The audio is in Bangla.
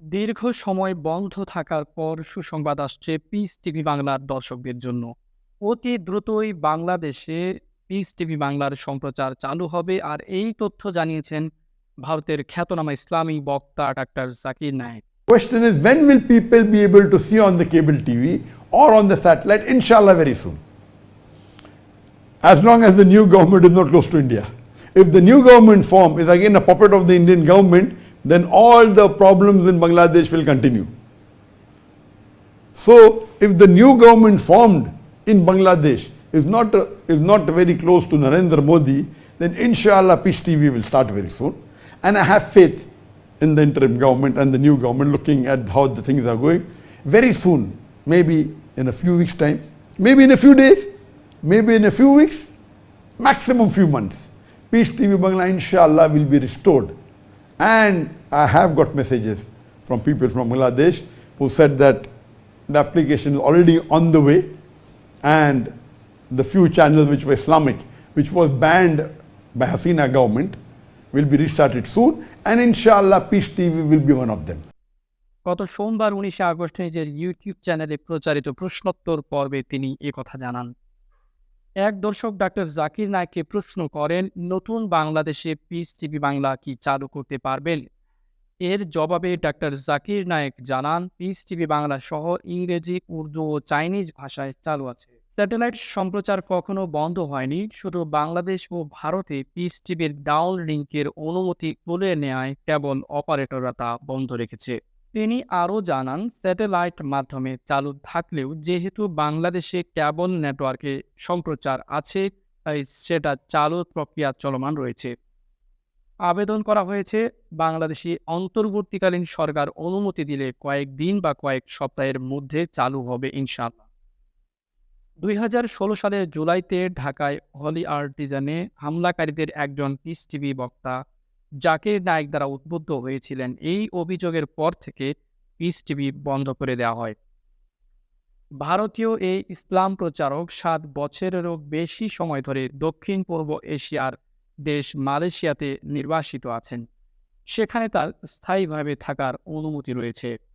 দীর্ঘ সময় বন্ধ থাকার পর সুসংবাদ আসছে পিস টিভি বাংলার দর্শকদের জন্য অতি দ্রুতই বাংলাদেশে পিস টিভি বাংলার সম্প্রচার চালু হবে আর এই তথ্য জানিয়েছেন ভারতের খ্যাতনামা ইসলামী বক্তা doctor Zakir Naik Question is when will people be able to see on the cable TV or on the satellite? Inshallah, very soon. As long as the new government is not close to India. If the new government form is again a puppet of the Indian government, then all the problems in Bangladesh will continue. So, if the new government formed in Bangladesh is not, is not very close to Narendra Modi, then inshallah Peace TV will start very soon. And I have faith in the interim government and the new government looking at how the things are going. Very soon, maybe in a few weeks' time, maybe in a few days, maybe in a few weeks, maximum few months, Peace TV Bangla inshallah will be restored. And I have got messages from people from Bangladesh who said that the application is already on the way and the few channels which were Islamic, which was banned by Hasina government, will be restarted soon and inshallah Peace TV will be one of them. গত সোমবার উনিশে আগস্ট নিজের ইউটিউব চ্যানেলে প্রচারিত প্রশ্নোত্তর পর্বে তিনি কথা জানান এক দর্শক ডাক্তার জাকির নায়ককে প্রশ্ন করেন, নতুন বাংলাদেশে পিস টিভি বাংলা কি চালু করতে পারবেন? এর জবাবে ডাক্তার জাকির নায়েক জানান পিস টিভি বাংলা সহ ইংরেজি, উর্দু ও চাইনিজ ভাষায় চালু আছে। স্যাটেলাইট সম্প্রচার কখনো বন্ধ হয়নি, শুধু বাংলাদেশ ও ভারতে পিস টিভির ডাউন লিঙ্কের অনুমতি তুলে নেয় কেবল অপারেটররা তা বন্ধ রেখেছে। তিনি আরও জানান, স্যাটেলাইট মাধ্যমে চালু থাকলেও যেহেতু বাংলাদেশে কেবল নেটওয়ার্কে সম্প্রচার আছে, তাই সেটা চালু প্রক্রিয়া চলমান রয়েছে। আবেদন করা হয়েছে, বাংলাদেশি অন্তর্বর্তীকালীন সরকার অনুমতি দিলে কয়েক দিন বা কয়েক সপ্তাহের মধ্যে চালু হবে ইনশাআল্লাহ। দুই হাজার ষোলো সালের জুলাইতে ঢাকায় হলি আর্টিজানে হামলাকারীদের একজন পিস টিভি বক্তা জাকির নায়ক দ্বারা উদ্বুদ্ধ হয়েছিলেন। এই অভিযোগের পর থেকে পিস টিভি বন্ধ করে দেওয়া হয়। ভারতীয় এই ইসলাম প্রচারক সাত বছরেরও বেশি সময় ধরে দক্ষিণ পূর্ব এশিয়ার দেশ মালয়েশিয়াতে নির্বাসিত আছেন। সেখানে তার স্থায়ীভাবে থাকার অনুমতি রয়েছে।